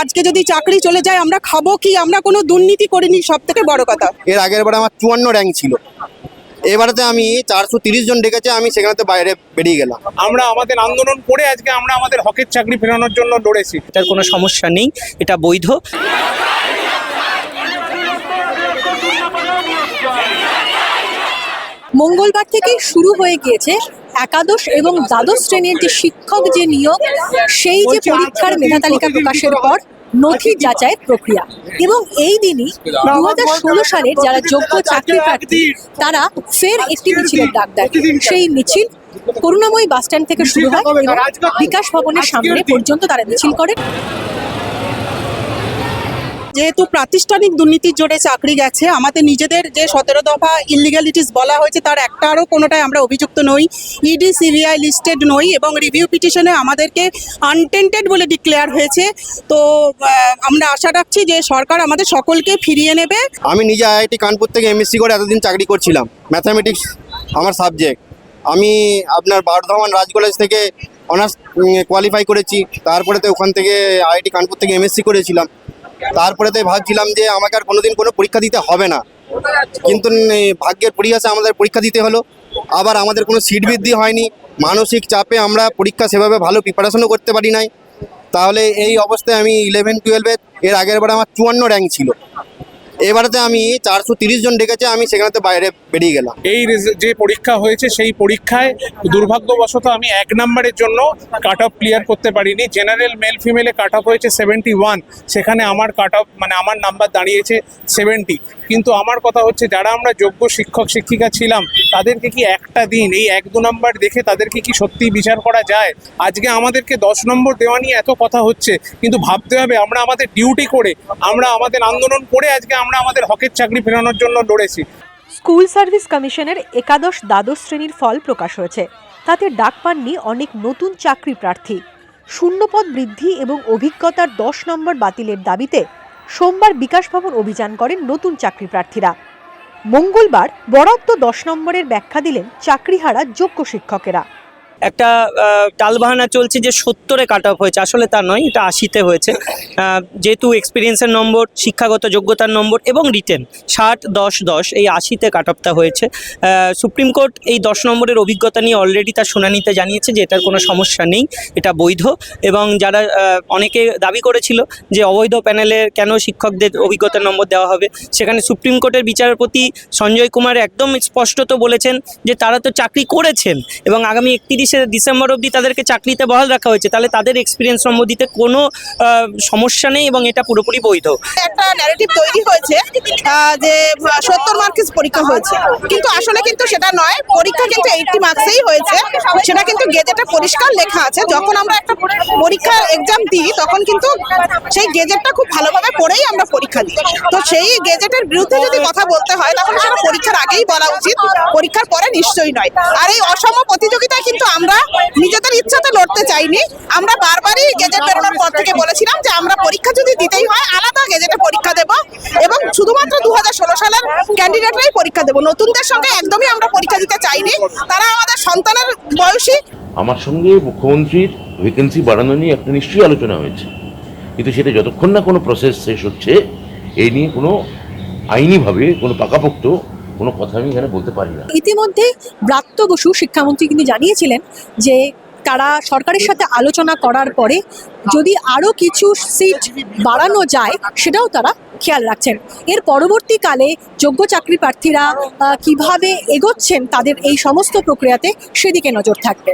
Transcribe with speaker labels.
Speaker 1: আজকে যদি চাকরি চলে যায় আমরা খাব কি? আমরা কোনো দুর্নীতি করিনি সব থেকে বড় কথা।
Speaker 2: এর আগের বার আমার চুয়ান্ন র্যাঙ্ক ছিল। এবারেতে আমি চারশো তিরিশ জন ডেকেছে আমি সেখানেতে বাইরে বেরিয়ে গেলাম।
Speaker 3: আমরা আমাদের আন্দোলন করে আজকে আমরা আমাদের হকের চাকরি ফেরানোর জন্য লড়েছি।
Speaker 4: এটার কোনো সমস্যা নেই এটা বৈধ।
Speaker 5: মঙ্গলবার থেকেই শুরু হয়ে গিয়েছে একাদশ এবং দ্বাদশ শ্রেণির যে শিক্ষক যে নিয়োগ, সেই যে পরীক্ষার মেধা তালিকা প্রকাশের পর নথি যাচাইয়ের প্রক্রিয়া। এবং এই দিনই দু হাজার ষোলো সালের যারা যোগ্য চাকরি প্রার্থী, তারা ফের একটি মিছিলের ডাক দেয়। সেই মিছিল করুণাময়ী বাস স্ট্যান্ড থেকে শুরু হয় এবং বিকাশ ভবনের সামনে পর্যন্ত তারা মিছিল করে।
Speaker 1: যেহেতু প্রাতিষ্ঠানিক দুর্নীতির জোরে চাকরি গেছে, আমাদের নিজেদের যে সতেরো দফা ইলিগালিটিস বলা হয়েছে, তার একটারও কোনোটাই আমরা অভিযুক্ত নই। ইডি সিবিআই লিস্টেড নই এবং রিভিউ পিটিশনে আমাদেরকে আনটেন্টেড বলে ডিক্লেয়ার হয়েছে। তো আমরা আশা রাখছি যে সরকার আমাদের সকলকে ফিরিয়ে নেবে।
Speaker 2: আমি নিজে আইআইটি কানপুর থেকে এমএসসি করে এতদিন চাকরি করছিলাম। ম্যাথামেটিক্স আমার সাবজেক্ট আমি আপনার বর্ধমান রাজ কলেজ থেকে অনার্স কোয়ালিফাই করেছি। তারপরে তো ওখান থেকে আইআইটি কানপুর থেকে এমএসসি করেছিলাম। তারপরে তো ভাবছিলাম যে আমাকে আর কোনোদিন কোনো পরীক্ষা দিতে হবে না। কিন্তু ভাগ্যের পরিহাসে আমাদের পরীক্ষা দিতে হলো। আবার আমাদের কোনো সিট বৃদ্ধি হয়নি। মানসিক চাপে আমরা পরীক্ষা সেভাবে ভালো প্রিপারেশনও করতে পারি নাই। তাহলে এই অবস্থায় আমি ইলেভেন টুয়েলভে এর আগের বার আমার চুয়ান্ন র্যাঙ্ক ছিল। এবারেতে আমি চারশো তিরিশ জন ডেকেছে, আমি সেখানেতে বাইরে বেরিয়ে গেলাম।
Speaker 3: এই যে পরীক্ষা হয়েছে, সেই পরীক্ষায় দুর্ভাগ্যবশত আমি এক নম্বরের জন্য কাট অফ ক্লিয়ার করতে পারিনি। জেনারেল মেল ফিমেলে কাট অফ হয়েছে সেভেন্টি ওয়ান সেখানে আমার কাট অফ মানে আমার নাম্বার দাঁড়িয়েছে সেভেন্টি কিন্তু আমার কথা হচ্ছে, যারা আমরা যোগ্য শিক্ষক, শিক্ষিকা ছিলাম, তাদেরকে কি একটা দিন, এই এক দু নম্বর দেখে তাদেরকে কি সত্যি বিচার করা যায়? আজকে আমাদেরকে দশ নম্বর দেওয়া নিয়ে এত কথা হচ্ছে, কিন্তু ভাবতে হবে আমরা আমাদের ডিউটি করে, আমরা আমাদের আন্দোলন করে আজকে আমরা আমাদের হকের চাকরি ফেরানোর জন্য লড়েছি।
Speaker 6: স্কুল সার্ভিস কমিশনের একাদশ দ্বাদশ শ্রেণির ফল প্রকাশ হয়েছে। তাতে ডাক পাননি অনেক নতুন চাকরি প্রার্থী। শূন্যপদ বৃদ্ধি এবং অভিজ্ঞতার দশ নম্বর বাতিলের দাবিতে সোমবার বিকাশ ভবন অভিযান করেন নতুন চাকরি প্রার্থীরা। মঙ্গলবার বরাদ্দ দশ নম্বরের ব্যাখ্যা দিলেন চাকরিহারা যোগ্য শিক্ষকেরা।
Speaker 4: একটা টালবাহানা চলছে যে সত্তরে কাট অফ হয়েছে। আসলে তা নয়, এটা আশিতে হয়েছে। যেহেতু এক্সপিরিয়েন্সের নম্বর, শিক্ষাগত যোগ্যতার নম্বর এবং রিটেন ষাট, দশ দশ, এই আশিতে কাট অফটা হয়েছে। সুপ্রিম কোর্ট এই দশ নম্বরের অভিজ্ঞতা নিয়ে অলরেডি তার শুনানিতে জানিয়েছে যে এটার কোনো সমস্যা নেই, এটা বৈধ। এবং যারা অনেকে দাবি করেছিল যে অবৈধ প্যানেলে কেন শিক্ষকদের অভিজ্ঞতার নম্বর দেওয়া হবে, সেখানে সুপ্রিম কোর্টের বিচারপতি সঞ্জয় কুমার একদম স্পষ্টত বলেছেন যে তারা তো চাকরি করেছেন এবং আগামী একত্রিশে ডিসেম্বর অবধি তাদেরকে চাকরিতে বহাল রাখা হয়েছে, তাহলে তাদের এক্সপিরিয়েন্স সম্বন্ধিতে কোনো সমস্যা নেই এবং এটা পুরোপুরি বৈধ।
Speaker 1: একটা ন্যারেটিভ তৈরি হয়েছে যে সত্তর মার্কস পরীক্ষা হয়েছে। কিন্তু আসলে কিন্তু সেটা নয়, পরীক্ষা কিন্তু এইটটি মার্কসেই হয়েছে, সেটা কিন্তু গেজেটে পরিষ্কার লেখা আছে। যখন আমরা একটা পরীক্ষা এক্সাম দিই, তখন কিন্তু সেই গেজেটটা খুব ভালোভাবে পড়েই আমরা পরীক্ষা দিই। তো সেই গেজেটের বিরুদ্ধে যদি কথা বলতে হয়, তাহলে সেটা পরীক্ষার আগেই বলা উচিত, পরীক্ষার পরে নিশ্চয়ই নয়। আর এই অসম প্রতিযোগিতায় কিন্তু আমরা নিজেদের ইচ্ছাতে লড়তে চাইনি। আমরা বারবারই গেজেট বেরোনোর পর থেকে বলেছিলাম যে আমরা পরীক্ষা যদি দিতেই হয়, আলাদা গেজেটে পরীক্ষা দেব এবং শুধুমাত্র দু হাজার ষোলো সালের ক্যান্ডিডেটরাই পরীক্ষা দেব। নতুনদের সঙ্গে একদমই আমরা পরীক্ষা দিতে চাইনি। তারা আমাদের সন্তানের বয়সী।
Speaker 7: আমার সঙ্গে মুখ্যমন্ত্রীর ভ্যাকেন্সি বাড়ানো নিয়ে একটা নিশ্চয়ই আলোচনা হয়েছে। কিন্তু সেটা যতক্ষণ না কোনো প্রসেস শেষ হচ্ছে এই নিয়ে কোনো আইনিভাবে কোনো পাকাপোক্ত কোনো কথা আমি এখানে বলতে পারি না।
Speaker 5: ইতিমধ্যে ব্রাত্য বসু শিক্ষামন্ত্রী তিনি জানিয়েছিলেন যে, তারা সরকারের সাথে আলোচনা করার পরে যদি আরও কিছু সিট বাড়ানো যায়, সেটাও তারা খেয়াল রাখছেন। এর পরবর্তীকালে যোগ্য চাকরি প্রার্থীরা কীভাবে এগোচ্ছেন, তাদের এই সমস্ত প্রক্রিয়াতে সেদিকে নজর থাকবে।